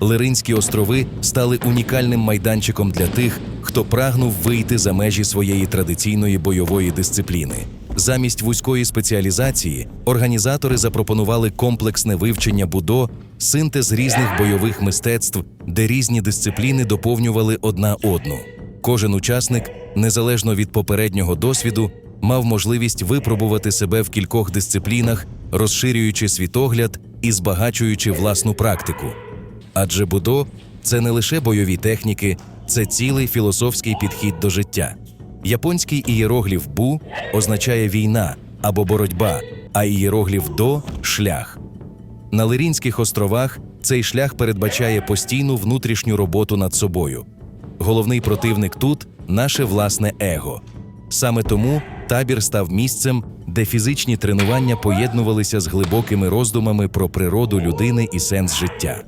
Лиринські острови стали унікальним майданчиком для тих, хто прагнув вийти за межі своєї традиційної бойової дисципліни. Замість вузької спеціалізації організатори запропонували комплексне вивчення будо, синтез різних бойових мистецтв, де різні дисципліни доповнювали одна одну. Кожен учасник, незалежно від попереднього досвіду, мав можливість випробувати себе в кількох дисциплінах, розширюючи світогляд і збагачуючи власну практику. Адже будо це не лише бойові техніки, це цілий філософський підхід до життя. Японський ієрогліф бу означає війна або боротьба, а ієрогліф до шлях. На Лирінських островах цей шлях передбачає постійну внутрішню роботу над собою. Головний противник тут наше власне его. Саме тому табір став місцем, де фізичні тренування поєднувалися з глибокими роздумами про природу людини і сенс життя.